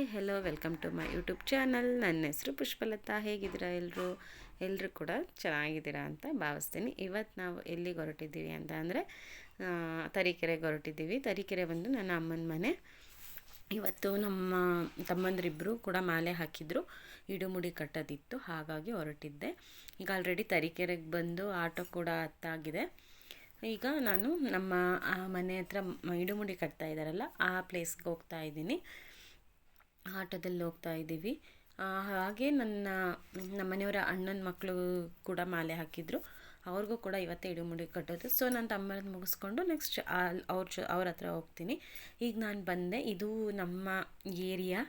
Hi hello welcome to my YouTube channel ನನ್ನ ಹೆಸರು ಪುಷ್ಪಲತಾ. ಹೇಗಿದ್ದೀರಾ ಎಲ್ಲರೂ ಎಲ್ಲರೂ ಕೂಡ ಚೆನ್ನಾಗಿದ್ದೀರಾ ಅಂತ ಭಾವಿಸ್ತೀನಿ. ಇವತ್ತು ನಾವು ಎಲ್ಲಿಗೆ ಹೊರಟಿದ್ದೀವಿ ಅಂತ ಅಂದರೆ ತರೀಕೆರೆಗೆ ಹೊರಟಿದ್ದೀವಿ. ತರೀಕೆರೆ ಬಂದು ನನ್ನ ಅಮ್ಮನ ಮನೆ. ಇವತ್ತು ನಮ್ಮ ತಮ್ಮಂದ್ರಿಬ್ಬರು ಕೂಡ ಮಾಲೆ ಹಾಕಿದ್ರು. ಇಡುಮುಡಿ ಕಟ್ಟೋದಿತ್ತು, ಹಾಗಾಗಿ ಹೊರಟಿದ್ದೆ. ಈಗ ಆಲ್ರೆಡಿ ತರೀಕೆರೆಗೆ ಬಂದು ಆಟೋ ಕೂಡ ಹತ್ತಾಗಿದೆ ಈಗ ನಾನು ನಮ್ಮ ಮನೆ ಹತ್ರ ಇಡುಮುಡಿ ಕಟ್ತಾ ಇದ್ದಾರಲ್ಲ, ಆ ಪ್ಲೇಸ್ಗೆ ಹೋಗ್ತಾ ಇದ್ದೀನಿ. ಆಟೋದಲ್ಲಿ ಹೋಗ್ತಾ ಇದ್ದೀವಿ. ಹಾಗೆ ನನ್ನ, ನಮ್ಮ ಮನೆಯವರ ಅಣ್ಣನ ಮಕ್ಕಳು ಕೂಡ ಮಾಲೆ ಹಾಕಿದ್ರು. ಅವ್ರಿಗೂ ಕೂಡ ಇವತ್ತೇ ಇಡುಮುಡಿ ಕಟ್ಟೋದು. ಸೊ ನಾನು ತಮ್ಮನ ಮುಗಿಸ್ಕೊಂಡು ನೆಕ್ಸ್ಟ್ ಅವ್ರ ಜೊ, ಅವ್ರ ಹತ್ರ ಹೋಗ್ತೀನಿ. ಈಗ ನಾನು ಬಂದೆ. ಇದು ನಮ್ಮ ಏರಿಯಾ.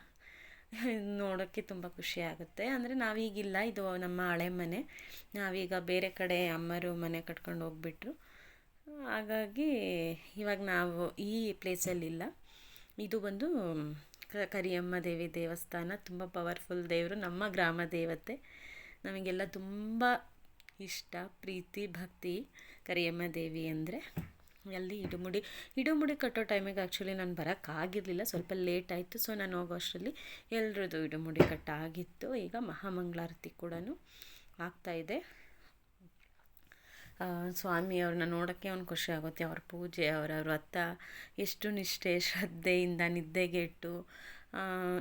ನೋಡೋಕ್ಕೆ ತುಂಬ ಖುಷಿ ಆಗುತ್ತೆ. ಅಂದರೆ ನಾವೀಗಿಲ್ಲ ಇದು ನಮ್ಮ ಹಳೆ ಮನೆ. ನಾವೀಗ ಬೇರೆ ಕಡೆ ಅಮ್ಮರು ಮನೆ ಕಟ್ಕೊಂಡು ಹೋಗ್ಬಿಟ್ರು. ಹಾಗಾಗಿ ಇವಾಗ ನಾವು ಈ ಪ್ಲೇಸಲ್ಲಿಲ್ಲ ಇದು ಬಂದು ಕರಿಯಮ್ಮ ದೇವಿ ದೇವಸ್ಥಾನ ತುಂಬ ಪವರ್ಫುಲ್ ದೇವರು, ನಮ್ಮ ಗ್ರಾಮ ದೇವತೆ. ನಮಗೆಲ್ಲ ತುಂಬ ಇಷ್ಟ, ಪ್ರೀತಿ, ಭಕ್ತಿ ಕರಿಯಮ್ಮ ದೇವಿ ಅಂದರೆ. ಅಲ್ಲಿ ಇಡುಮುಡಿ ಇಡುಮುಡಿ ಕಟ್ಟೋ ಟೈಮಿಗೆ ಆ್ಯಕ್ಚುಲಿ ನಾನು ಬರೋಕ್ಕಾಗಿರಲಿಲ್ಲ ಸ್ವಲ್ಪ ಲೇಟ್ ಆಯಿತು ಸೊ ನಾನು ಹೋಗೋ ಅಷ್ಟರಲ್ಲಿ ಎಲ್ರದ್ದು ಇಡುಮುಡಿ ಕಟ್ಟಾಗಿತ್ತು. ಈಗ ಮಹಾಮಂಗಳಾರತಿ ಕೂಡ ಆಗ್ತಾಯಿದೆ ಸ್ವಾಮಿಯವ್ರನ್ನ ನೋಡೋಕ್ಕೆ ಒಂದು ಖುಷಿ ಆಗುತ್ತೆ. ಅವ್ರ ಪೂಜೆ, ಅವರ ವ್ರತ, ಎಷ್ಟು ನಿಷ್ಠೆ, ಶ್ರದ್ಧೆಯಿಂದ ನಿದ್ದೆಗೆಟ್ಟು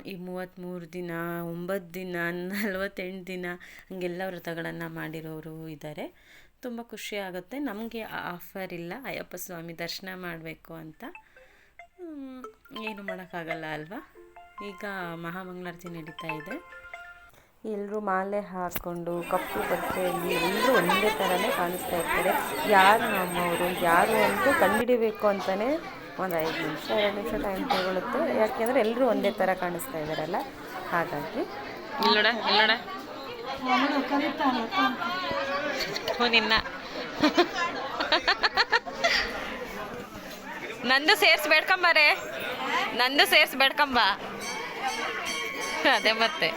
ಈ ಮೂವತ್ತ್ಮೂರು ದಿನ, ಒಂಬತ್ತು ದಿನ, ನಲ್ವತ್ತೆಂಟು ದಿನ ಹಂಗೆಲ್ಲ ವ್ರತಗಳನ್ನು ಮಾಡಿರೋರು ಇದ್ದಾರೆ ತುಂಬ ಖುಷಿ ಆಗುತ್ತೆ. ನಮಗೆ ಆಫರ್ ಇಲ್ಲ. ಅಯ್ಯಪ್ಪ ಸ್ವಾಮಿ ದರ್ಶನ ಮಾಡಬೇಕು ಅಂತ. ಏನು ಮಾಡೋಕ್ಕಾಗಲ್ಲ ಅಲ್ವಾ? ಈಗ ಮಹಾಮಂಗಳಾರತಿ ನಡೀತಾ ಇದೆ. ಎಲ್ಲರೂ ಮಾಲೆ ಹಾಕ್ಕೊಂಡು ಕಪ್ಪು ಬಟ್ಟೆಯಲ್ಲಿ ಎಲ್ಲರೂ ಒಂದೇ ಥರನೇ ಕಾಣಿಸ್ತಾ ಇರ್ತಾರೆ. ಯಾರು ನಮ್ಮವರು, ಯಾರು ಅಂತ ಕಂಡುಹಿಡಿಬೇಕು ಅಂತಲೇ ಒಂದು ಐದು ನಿಮಿಷ, ಎರಡು ನಿಮಿಷ ಟೈಮ್ ತಗೊಳುತ್ತೆ. ಯಾಕೆಂದರೆ ಎಲ್ಲರೂ ಒಂದೇ ಥರ ಕಾಣಿಸ್ತಾ ಇದ್ದಾರಲ್ಲ. ಹಾಗಾಗಿ ನಿನ್ನ. ನಂದು ಸೇರ್ಸಿ ಬೇಡ್ಕೊಂಬಾರೆ ನಂದು ಸೇರ್ಸಿ ಬೇಡ್ಕೊಂಬ ಅದೇ ಮತ್ತೆ.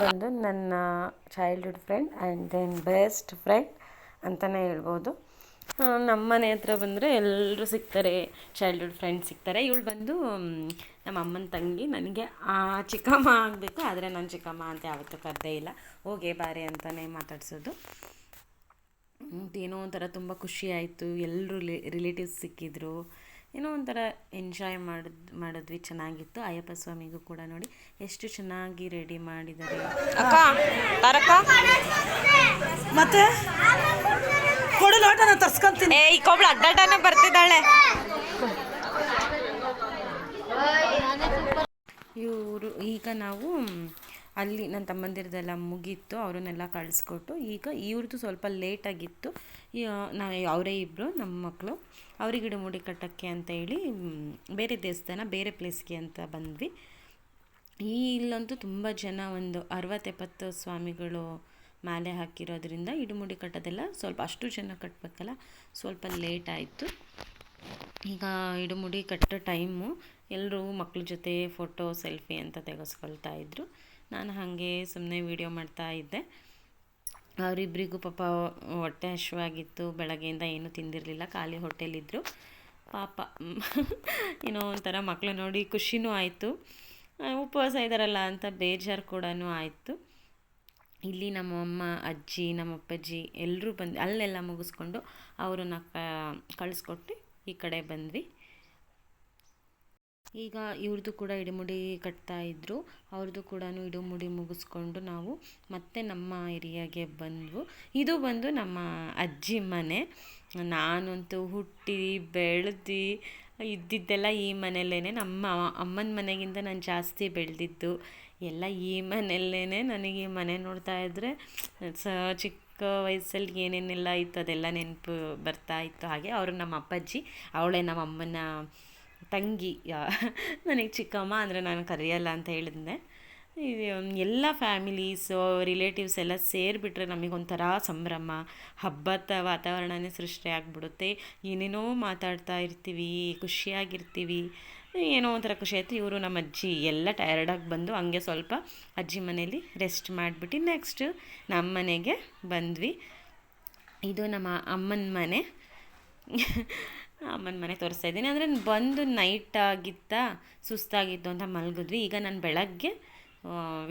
ಬಂದು ನನ್ನ childhood friend and then best friend ಅಂತಲೇ ಹೇಳ್ಬೋದು. ನಮ್ಮ ಮನೆ ಹತ್ರ ಬಂದರೆ ಎಲ್ಲರೂ ಸಿಗ್ತಾರೆ ಚೈಲ್ಡ್ಹುಡ್ ಫ್ರೆಂಡ್ಸ್ ಸಿಗ್ತಾರೆ. ಇವಳು ಬಂದು ನಮ್ಮ ಅಮ್ಮನ ತಂಗಿ, ನನಗೆ ಆ ಚಿಕ್ಕಮ್ಮ ಆಗಬೇಕು, ಆದರೆ ನಾನು ಚಿಕ್ಕಮ್ಮ ಅಂತ ಯಾವತ್ತೂ ಕರ್ದೇ ಇಲ್ಲ. ಹೋಗೇ ಬಾರಿ ಅಂತಲೇ ಮಾತಾಡ್ಸೋದು. ಏನೋ ಒಂಥರ ತುಂಬ ಖುಷಿ ಆಯಿತು. ಎಲ್ಲರೂ ರಿಲೇಟಿವ್ಸ್ ಸಿಕ್ಕಿದ್ರು. ಏನೋ ಒಂಥರ ಎಂಜಾಯ್ ಮಾಡಿದ್ ಮಾಡಿದ್ವಿ ಚೆನ್ನಾಗಿತ್ತು. ಅಯ್ಯಪ್ಪ ಸ್ವಾಮಿಗೂ ಕೂಡ ನೋಡಿ ಎಷ್ಟು ಚೆನ್ನಾಗಿ ರೆಡಿ ಮಾಡಿದ್ದಾರೆ. ಮತ್ತೆ? ಕೊಡು ಲೋಟನ ನಾನು ತರ್ಸ್ಕೊಂತೀನಿ. ಏ ಈ ಕೊಬ್ಳು ಅಡ್ಡಾಟನೇ ಬರ್ತಿದ್ದಾಳೆ. ಇವರು ಈಗ ನಾವು ಅಲ್ಲಿ ನನ್ನ ತಮ್ಮಂದಿರದೆಲ್ಲ ಮುಗೀತು, ಅವರನ್ನೆಲ್ಲ ಕಳಿಸ್ಕೊಟ್ಟು, ಈಗ ಇವ್ರದ್ದು ಸ್ವಲ್ಪ ಲೇಟಾಗಿತ್ತು ನಾನು ಅವರೇ ಇಬ್ಬರು ನಮ್ಮ ಮಕ್ಕಳು ಅವ್ರಿಗೆ ಇಡುಮುಡಿ ಕಟ್ಟೋಕ್ಕೆ ಅಂತ ಹೇಳಿ ಬೇರೆ ದೇವಸ್ಥಾನ, ಬೇರೆ ಪ್ಲೇಸ್ಗೆ ಅಂತ ಬಂದ್ವಿ. ಈ ಇಲ್ಲಂತೂ ತುಂಬ ಜನ ಒಂದು ಅರವತ್ತೆಪ್ಪತ್ತು ಸ್ವಾಮಿಗಳು ಮಾಲೆ ಹಾಕಿರೋದ್ರಿಂದ ಇಡುಮುಡಿ ಕಟ್ಟೋದೆಲ್ಲ ಸ್ವಲ್ಪ ಅಷ್ಟು ಜನ ಕಟ್ಟಬೇಕಲ್ಲ ಸ್ವಲ್ಪ ಲೇಟ್ ಆಯಿತು. ಈಗ ಇಡುಮುಡಿ ಕಟ್ಟೋ ಟೈಮು ಎಲ್ಲರೂ ಮಕ್ಕಳ ಜೊತೆ ಫೋಟೋ ಸೆಲ್ಫಿ ಅಂತ ತೆಗೆಸ್ಕೊಳ್ತಾ ಇದ್ರು. ನಾನು ಹಾಗೆ ಸುಮ್ಮನೆ ವೀಡಿಯೋ ಮಾಡ್ತಾ ಇದ್ದೆ. ಅವರಿಬ್ಬರಿಗೂ ಪಾಪ ಹೊಟ್ಟೆ ಹಶುವಾಗಿತ್ತು ಬೆಳಗ್ಗೆಯಿಂದ ಏನೂ ತಿಂದಿರಲಿಲ್ಲ, ಖಾಲಿ ಹೊಟ್ಟೆಲಿದ್ದರು ಪಾಪ, ಏನೋ ಒಂಥರ ಮಕ್ಕಳು ನೋಡಿ ಖುಷಿನೂ ಆಯಿತು. ಉಪವಾಸ ಇದ್ದಾರಲ್ಲ ಅಂತ ಬೇಜಾರು ಕೂಡ ಆಯಿತು. ಇಲ್ಲಿ ನಮ್ಮ ಅಮ್ಮ, ಅಜ್ಜಿ, ನಮ್ಮ ಅಪ್ಪಾಜಿ ಎಲ್ಲರೂ ಬಂದು, ಅಲ್ಲೆಲ್ಲ ಮುಗಿಸ್ಕೊಂಡು ಅವ್ರನ್ನ ಕಳಿಸ್ಕೊಟ್ಟು ಈ ಕಡೆ ಬಂದ್ವಿ. ಈಗ ಇವ್ರದ್ದು ಕೂಡ ಇಡುಮುಡಿ ಕಟ್ತಾ ಇದ್ದರು ಅವ್ರದ್ದು ಕೂಡ ಇಡುಮುಡಿ ಮುಗಿಸ್ಕೊಂಡು ನಾವು ಮತ್ತೆ ನಮ್ಮ ಏರಿಯಾಗೆ ಬಂದ್ವು. ಇದು ಬಂದು ನಮ್ಮ ಅಜ್ಜಿ ಮನೆ. ನಾನಂತೂ ಹುಟ್ಟಿ, ಬೆಳೆದು ಇದ್ದಿದ್ದೆಲ್ಲ ಈ ಮನೆಯಲ್ಲೇ ನಮ್ಮ ಅಮ್ಮನ ಮನೆಗಿಂತ ನಾನು ಜಾಸ್ತಿ ಬೆಳೆದಿದ್ದು. ಎಲ್ಲ ಈ ಮನೆಯಲ್ಲೇ ನನಗೆ ಈ ಮನೆ ನೋಡ್ತಾ ಇದ್ದರೆ ಸ ಚಿಕ್ಕ ವಯಸ್ಸಲ್ಲಿ ಏನೇನೆಲ್ಲ ಇತ್ತು ಅದೆಲ್ಲ ನೆನಪು ಬರ್ತಾ ಇತ್ತು. ಹಾಗೆ ಅವರು ನಮ್ಮ ಅಪ್ಪಾಜಿ, ಅವಳೇ ನಮ್ಮ ಅಮ್ಮನ ತಂಗಿ ನನಗೆ ಚಿಕ್ಕಮ್ಮ ಅಂದರೆ ನಾನು ಕರೆಯಲ್ಲ ಅಂತ ಹೇಳಿದ್ನೆ. ಎಲ್ಲ ಫ್ಯಾಮಿಲೀಸು ರಿಲೇಟಿವ್ಸ್ ಎಲ್ಲ ಸೇರಿಬಿಟ್ರೆ ನಮಗೊಂಥರ ಸಂಭ್ರಮ. ಹಬ್ಬದ ವಾತಾವರಣನೇ ಸೃಷ್ಟಿ ಆಗಿಬಿಡುತ್ತೆ. ಏನೇನೋ ಮಾತಾಡ್ತಾ ಇರ್ತೀವಿ, ಖುಷಿಯಾಗಿರ್ತೀವಿ. ಏನೋ ಒಂಥರ ಖುಷಿ ಆಯಿತು. ಇವರು ನಮ್ಮ ಅಜ್ಜಿ ಎಲ್ಲ ಟಯರ್ಡಾಗಿ ಬಂದು ಹಂಗೆ ಸ್ವಲ್ಪ ಅಜ್ಜಿ ಮನೇಲಿ ರೆಸ್ಟ್ ಮಾಡಿಬಿಟ್ಟು ನೆಕ್ಸ್ಟು ನಮ್ಮ ಮನೆಗೆ ಬಂದ್ವಿ. ಇದು ನಮ್ಮ ಅಮ್ಮನ ಮನೆ. ಅಮ್ಮನ ಮನೆ ತೋರಿಸ್ತಾ ಇದ್ದೀನಿ. ಅಂದರೆ ಬಂದು ನೈಟ್ ಆಗಿತ್ತಾ, ಸುಸ್ತಾಗಿತ್ತು ಅಂತ ಮಲಗಿದ್ವಿ. ಈಗ ನಾನು ಬೆಳಗ್ಗೆ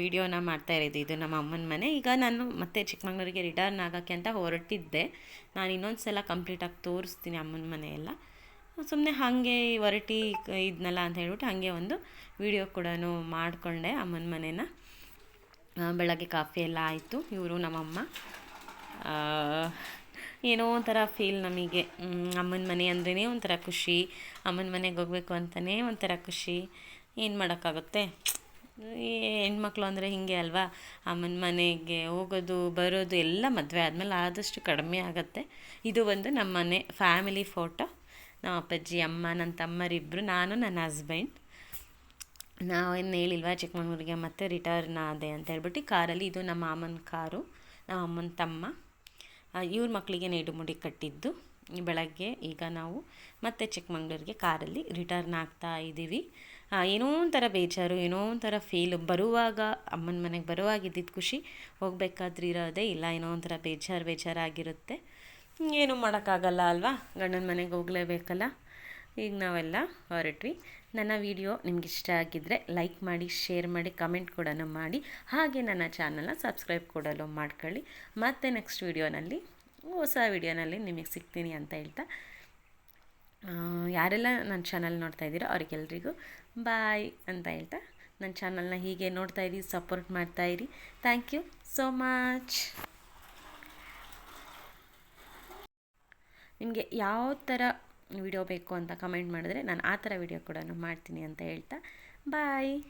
ವಿಡಿಯೋನ ಮಾಡ್ತಾ ಇರೋದು ಇದು ನಮ್ಮ ಅಮ್ಮನ ಮನೆ. ಈಗ ನಾನು ಮತ್ತೆ ಚಿಕ್ಕಮಂಗ್ಳೂರಿಗೆ ರಿಟರ್ನ್ ಆಗೋಕ್ಕೆ ಅಂತ ಹೊರಟಿದ್ದೆ. ನಾನು ಇನ್ನೊಂದು ಸಲ ಕಂಪ್ಲೀಟಾಗಿ ತೋರಿಸ್ತೀನಿ ಅಮ್ಮನ ಮನೆಯೆಲ್ಲ ಸುಮ್ಮನೆ ಹಾಗೆ ಹೊರಟಿ ಇದ್ನಲ್ಲ ಅಂತ ಹೇಳ್ಬಿಟ್ಟು ಹಾಗೆ ಒಂದು ವಿಡಿಯೋ ಕೂಡ ಮಾಡಿಕೊಂಡೆ ಅಮ್ಮನ ಮನೇನ. ಬೆಳಗ್ಗೆ ಕಾಫಿ ಎಲ್ಲ ಆಯಿತು. ಇವರು ನಮ್ಮಮ್ಮ. ಏನೋ ಒಂಥರ ಫೀಲ್ ನಮಗೆ. ಅಮ್ಮನ ಮನೆ ಅಂದ್ರೇ ಒಂಥರ ಖುಷಿ. ಅಮ್ಮನ ಮನೆಗೆ ಹೋಗ್ಬೇಕು ಅಂತಲೇ ಒಂಥರ ಖುಷಿ. ಏನು ಮಾಡೋಕ್ಕಾಗುತ್ತೆ? ಹೆಣ್ಮಕ್ಳು ಅಂದರೆ ಹೀಗೆ ಅಲ್ವಾ? ಅಮ್ಮನ ಮನೆಗೆ ಹೋಗೋದು, ಬರೋದು ಎಲ್ಲ ಮದುವೆ ಆದಮೇಲೆ ಆದಷ್ಟು ಕಡಿಮೆ ಆಗುತ್ತೆ. ಇದು ಒಂದು ನಮ್ಮ ಮನೆ ಫ್ಯಾಮಿಲಿ ಫೋಟೋ ನಮ್ಮ ಅಪ್ಪಾಜಿ, ಅಮ್ಮ ನನ್ನ ತಮ್ಮರಿಬ್ಬರು ನಾನು, ನನ್ನ ಹಸ್ಬೆಂಡ್ ನಾವೇನು ಹೇಳಿಲ್ವಾ, ಚಿಕ್ಕಮಂಗ್ಳೂರಿಗೆ ಮತ್ತೆ ರಿಟರ್ನ್ ಆದೆ ಅಂತ ಹೇಳ್ಬಿಟ್ಟು ಕಾರಲ್ಲಿ ಇದು ನಮ್ಮ ಮಾಮನ ಕಾರು, ನಮ್ಮ ಅಮ್ಮನ ತಮ್ಮ. ಇವ್ರ ಮಕ್ಕಳಿಗೆ ನೇಡುಮುಡಿ ಕಟ್ಟಿದ್ದು ಬೆಳಗ್ಗೆ ಈಗ ನಾವು ಮತ್ತೆ ಚಿಕ್ಕಮಂಗ್ಳೂರಿಗೆ ಕಾರಲ್ಲಿ ರಿಟರ್ನ್ ಆಗ್ತಾ ಇದ್ದೀವಿ. ಏನೋ ಒಂಥರ ಬೇಜಾರು, ಏನೋ ಒಂಥರ ಫೀಲ್ ಬರುವಾಗ, ಅಮ್ಮನ ಮನೆಗೆ ಬರುವಾಗ ಇದ್ದಿದ್ದು ಖುಷಿ. ಹೋಗ್ಬೇಕಾದ್ರೆ ಇರೋದೇ ಇಲ್ಲ, ಏನೋ ಒಂಥರ ಬೇಜಾರು, ಬೇಜಾರಾಗಿರುತ್ತೆ. ಏನೂ ಮಾಡೋಕ್ಕಾಗಲ್ಲ ಅಲ್ವಾ? ಗಂಡನ ಮನೆಗೆ ಹೋಗಲೇಬೇಕಲ್ಲ? ಈಗ ನಾವೆಲ್ಲ ಹೊರಟ್ವಿ. ನನ್ನ ವಿಡಿಯೋ ನಿಮ್ಗೆ ಇಷ್ಟ ಆಗಿದ್ದರೆ ಲೈಕ್ ಮಾಡಿ, ಶೇರ್ ಮಾಡಿ, ಕಮೆಂಟ್ ಕೂಡ ಮಾಡಿ. ಹಾಗೆ ನನ್ನ ಚಾನಲ್ನ ಸಬ್ಸ್ಕ್ರೈಬ್ ಕೂಡ ಮಾಡ್ಕೊಳ್ಳಿ. ಮತ್ತೆ ನೆಕ್ಸ್ಟ್ ವಿಡಿಯೋನಲ್ಲಿ ಹೊಸ ವಿಡಿಯೋನಲ್ಲಿ ನಿಮಗೆ ಸಿಗ್ತೀನಿ ಅಂತ ಹೇಳ್ತಾ ಯಾರೆಲ್ಲ ನನ್ನ ಚಾನಲ್ ನೋಡ್ತಾ ಇದ್ದೀರೋ ಅವ್ರಿಗೆಲ್ರಿಗೂ ಬಾಯ್ ಅಂತ ಹೇಳ್ತಾ, ನನ್ನ ಚಾನಲ್ನ ಹೀಗೆ ನೋಡ್ತಾ ಇರಿ ಸಪೋರ್ಟ್ ಮಾಡ್ತಾ ಇರಿ. ಥ್ಯಾಂಕ್ ಯು ಸೋ ಮಚ್ ನಿಮಗೆ ಯಾವ ಥರ ವಿಡಿಯೋ ಬೇಕು ಅಂತ ಕಮೆಂಟ್ ಮಾಡಿದ್ರೆ ನಾನು ಆ ಥರ ವಿಡಿಯೋ ಕೂಡ ಮಾಡ್ತೀನಿ ಅಂತ ಹೇಳ್ತಾ. ಬಾಯ್